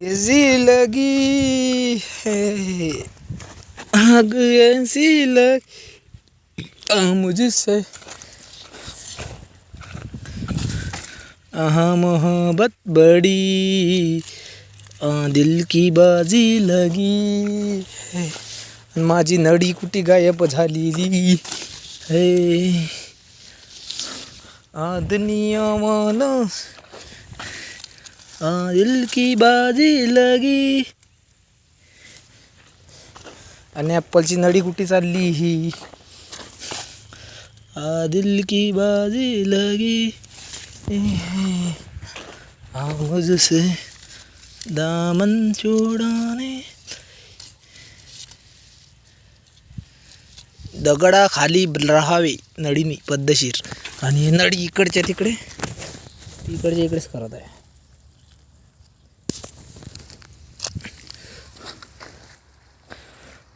ऐसी लगी है आग ऐसी लग मुझसे हाँ मोहब्बत बड़ी आ, दिल की बाजी लगी है माझी नडी कुटी गायब झालेली है आ दुनिया आ दिल की बाजी लगी। आणि ॲप्पलची नडी कुठे चालली ही? आ दिल की बाजी लगी। आ मुझसे दामन चोडाने। दगडा खाली राहावे नडीने पद्धतशीर. आणि ही नडी इकडच्या तिकडे इकडच्या इकडेच करत आहे.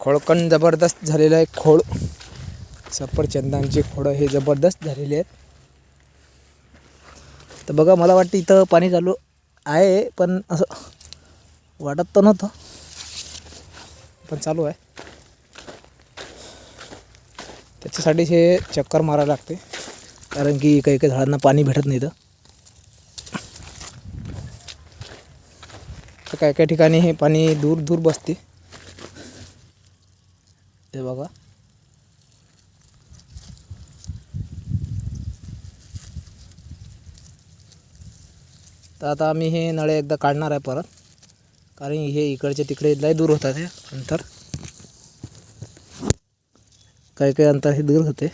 खोळकण जबरदस्त झालेलं आहे खोळ. सफरचंदांची खोडं हे जबरदस्त झालेले आहेत. तर बघा मला वाटतं इथं पाणी चालू आहे पण असं वाटत तर नव्हतं. पण चालू आहे. त्याच्यासाठी हे चक्कर मारायला लागते कारण की काही काही झाडांना पाणी भेटत नाही तर काही काही ठिकाणी हे पाणी दूर दूर बसते. ते बघा. तर आता आम्ही हे नळे एकदा काढणार आहे परत. कारण हे इकडचे तिकडे लय दूर होतात हे अंतर. काही काही अंतर हे दूर होते.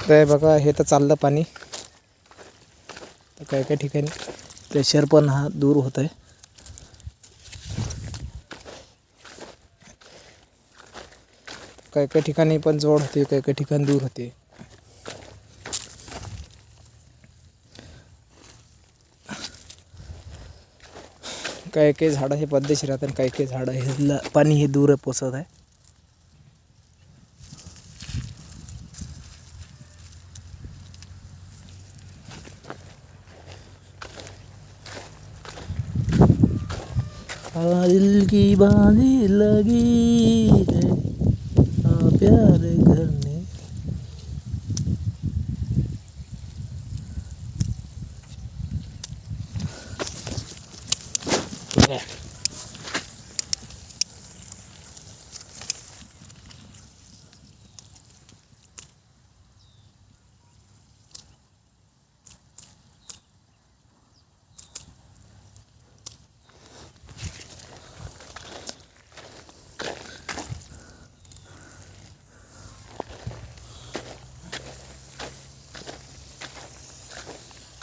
तर बघा हे तर चाललं पाणी. तर काही काही ठिकाणी प्रेशर पण हा दूर होत आहे. काही काही ठिकाणी पण जवळ होते काही काही ठिकाणी दूर होते. काही काही झाडं हे पद्धतशीर राहतात काही काही झाडं हे ल- पाणी हे दूर पोचत आहे. दिल की बाजी लगी है। आ, प्यार करने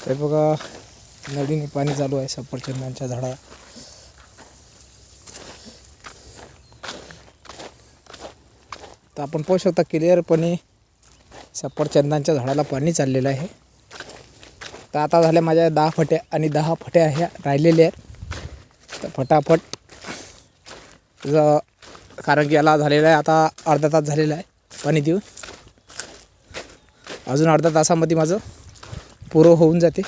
हे बघा नदीने पाणी चालू आहे सफरचंदांच्या झाडा. तर आपण पाहू शकता क्लिअरपणे सफरचंदांच्या झाडाला पाणी चाललेलं आहे. तर आता झाल्या माझ्या दहा फट्या आणि दहा फट्या ह्या राहिलेल्या आहेत. तर फटाफट ज- कारण की याला झालेलं आहे आता अर्धा तास झालेला आहे पाणी देऊन. अजून अर्धा तासामध्ये माझं पुरं होऊन जाते.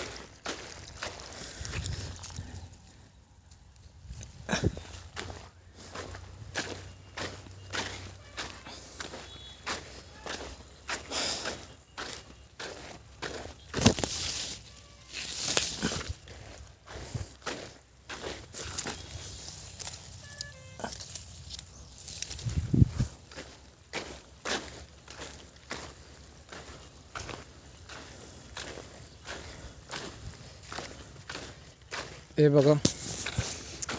हे बघा.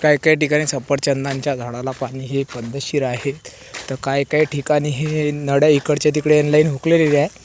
काही काही ठिकाणी सफरचंदांच्या झाडाला पाणी हे पद्धतशीर आहे. तर काही काही ठिकाणी हे नळ्या इकडच्या तिकडे लाईन हुकलेली आहे.